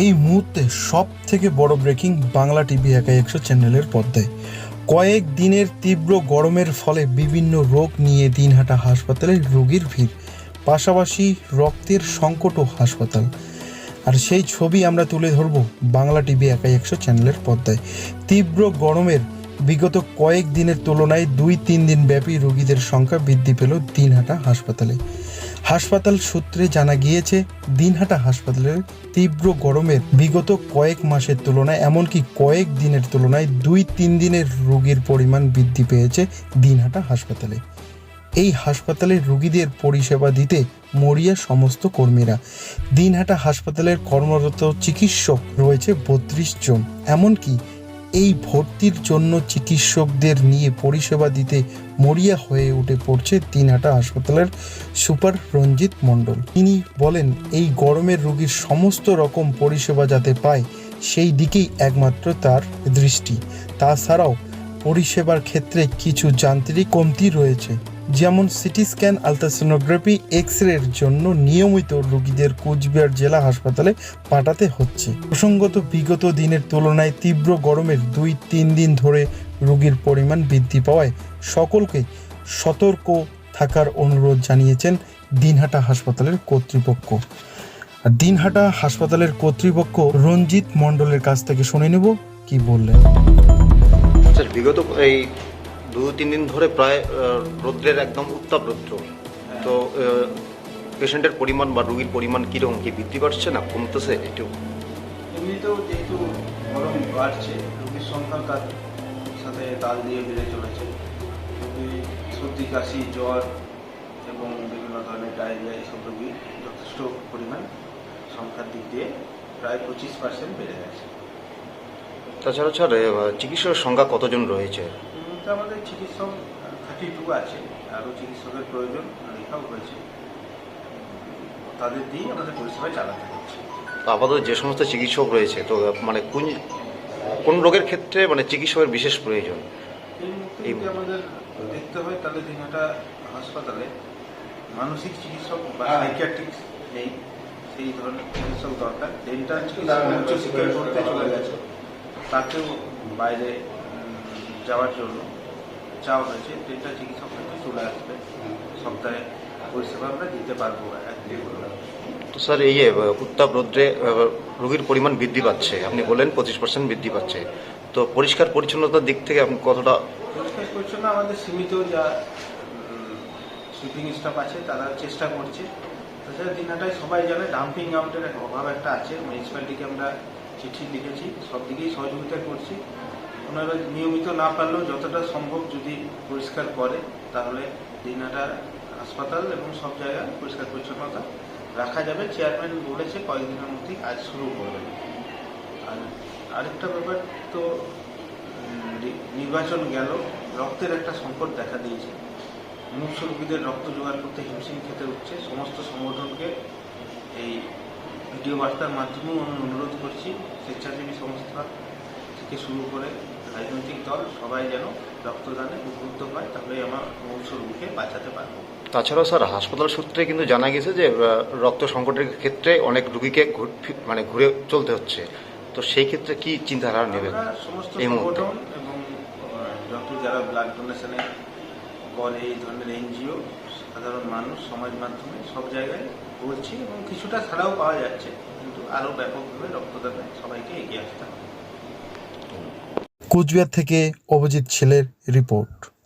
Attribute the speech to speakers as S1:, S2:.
S1: এই মুহূর্তে সব থেকে বড় ব্রেকিং বাংলা টিভি একাই একশো চ্যানেলের পর্দায়। কয়েক দিনের তীব্র গরমের ফলে বিভিন্ন রোগ নিয়ে দিনহাটা হাসপাতালে রোগীর ভিড়, পাশাপাশি রক্তের সংকটও হাসপাতাল। আর সেই ছবি আমরা তুলে ধরব বাংলা টিভি একাই একশো চ্যানেলের পর্দায়। তীব্র গরমের বিগত কয়েক দিনের তুলনায় দুই তিন দিন ব্যাপী রোগীদের সংখ্যা বৃদ্ধি পেল দিনহাটা হাসপাতালে। হাসপাতাল সূত্রে জানা গিয়েছে, দিনহাটা হাসপাতালের তীব্র গরমের বিগত কয়েক মাসের তুলনায়, এমনকি কয়েক দিনের তুলনায় দুই তিন দিনের রোগীর পরিমাণ বৃদ্ধি পেয়েছে দিনহাটা হাসপাতালে। এই হাসপাতালের রোগীদের পরিষেবা দিতে মরিয়া সমস্ত কর্মীরা। দিনহাটা হাসপাতালের কর্মরত চিকিৎসক রয়েছে বত্রিশ জন। এমনকি এই ভর্তির জন্য চিকিৎসকদের নিয়ে পরিষেবা দিতে মরিয়া হয়ে উঠে পড়ছে তিনহাটা হাসপাতালের সুপার রঞ্জিত মণ্ডল। তিনি বলেন, এই গরমের রোগীর সমস্ত রকম পরিষেবা যাতে পায়, সেই দিকেই একমাত্র তার দৃষ্টি। তাছাড়াও পরিষেবার ক্ষেত্রে কিছু যান্ত্রিক কমতি রয়েছে। যেমন সিটি স্ক্যান, আলট্রাসোনোগ্রাফি এক্স রের জন্য নিয়মিত রোগীদের কোচবিহার জেলা হাসপাতালে পাঠাতে হচ্ছে। প্রসঙ্গত, বিগত দিনের তুলনায় তীব্র গরমের দুই, তিন দিন ধরে রোগীর পরিমাণ বৃদ্ধি পাওয়ায় সকলকে সতর্ক থাকার অনুরোধ জানিয়েছেন দিনহাটা হাসপাতালের কর্তৃপক্ষ। দিনহাটা হাসপাতালের কর্তৃপক্ষ রঞ্জিত মণ্ডলের কাছ থেকে শুনে নেব কি বললেন।
S2: বিগত এই দু তিন দিন ধরে প্রায় রৌদ্রের একদম উত্তাপ রৌদ্র। তো পেশেন্টের পরিমাণ বা রুগীর পরিমাণ কীরকম কি বৃদ্ধি পাচ্ছে না কমতেছে একটু
S3: এমনিতেও যেহেতু গরম বাড়ছে রুগীর সংখ্যা তার সাথে তাল দিয়ে বেড়ে চলেছে। রোগী সর্দি কাশি জ্বর এবং বিভিন্ন ধরনের ডায়রিয়া এইসব রোগী যথেষ্ট পরিমাণ সংখ্যার দিক দিয়ে প্রায় পঁচিশ পার্সেন্ট বেড়ে গেছে।
S2: তাছাড়া স্যার আহ, চিকিৎসকের সংখ্যা কতজন রয়েছে?
S3: এমনিতে আমাদের চিকিৎসক থার্টি টু আছে আরও চিকিৎসকের প্রয়োজন লেখাও হয়েছে। তাদের দিয়েই আমাদের পরিষেবা চালাতে হচ্ছে।
S2: তো আপাতত যে সমস্ত চিকিৎসক রয়েছে তো মানে কোন কোন রোগের ক্ষেত্রে মানে চিকিৎসকের বিশেষ প্রয়োজন?
S3: এই আমাদের দেখতে হয় তাহলে দিনহাটা হাসপাতালে মানসিক চিকিৎসক বা সাইকিয়াট্রিক নেই। সেই ধরনের চিকিৎসক দরকার। ডেন্টাল চিকিৎসক উচ্চশিক্ষায় পড়তে চলে গেছে। তাকেও বাইরে যাওয়ার জন্য চাওয়া হয়েছে ডেন্টাল চিকিৎসক হয়তো চলে আসবে। সপ্তাহে পরিষেবা আমরা দিতে পারব
S2: তো স্যার এই উত্তাপ রৌদ্রে রোগীর পরিমাণ বৃদ্ধি পাচ্ছে আপনি বললেন পঁচিশ পার্সেন্ট বৃদ্ধি পাচ্ছে। তো পরিষ্কার পরিচ্ছন্নতার দিক থেকে আপনি কতটা
S3: পরিষ্কার পরিচ্ছন্ন আমাদের সীমিত যা সুইপিং স্টাফ আছে তারা চেষ্টা করছে। তাছাড়া দিনহাটায় সবাই জানে ডাম্পিং গ্রাউন্ডের অভাব একটা আছে। মিউনিসিপ্যালিটিকে আমরা চিঠি লিখেছি সব দিকেই সহযোগিতা করছি। ওনারা নিয়মিত না পারলেও যতটা সম্ভব যদি পরিষ্কার করে, তাহলে দিনহাটা হাসপাতাল এবং সব জায়গায় পরিষ্কার পরিচ্ছন্নতা রাখা যাবে। চেয়ারম্যান বলেছে কয়েকদিনের মধ্যেই কাজ শুরু করবে। আর আরেকটা ব্যাপার তো নির্বাচন গেল, রক্তের একটা সংকট দেখা দিয়েছে। রোগীদের রক্ত জোগাড় করতে হিমশিম খেতে হচ্ছে। সমস্ত সংগঠনকে এই ভিডিও বার্তার মাধ্যমেও আমি অনুরোধ করছি, স্বেচ্ছাসেবী সংস্থা থেকে শুরু করে রাজনৈতিক দল সবাই যেন রক্তদানে উদ্বুদ্ধ হয় তাহলে আমার রোগীকে বাঁচাতে পারব।
S2: তাছাড়াও স্যার হাসপাতাল সূত্রে কিন্তু জানা গেছে যে রক্ত সংকটের ক্ষেত্রে অনেক রোগীকে মানে ঘুরে চলতে হচ্ছে। তো সেই ক্ষেত্রে কি চিন্তাধারা নেবেন
S3: সমস্ত সংগঠন এবং যত যারা ব্লাড ডোনেশনে করে এই ধরনের এনজিও সাধারণ মানুষ সমাজ মাধ্যমে সব জায়গায় বলছি এবং কিছুটা ছাড়াও পাওয়া যাচ্ছে। কিন্তু আরও ব্যাপকভাবে রক্তদানে সবাইকে এগিয়ে আসতে হবে।
S1: কোচবিহার থেকে অভিজিৎ ছেলের রিপোর্ট।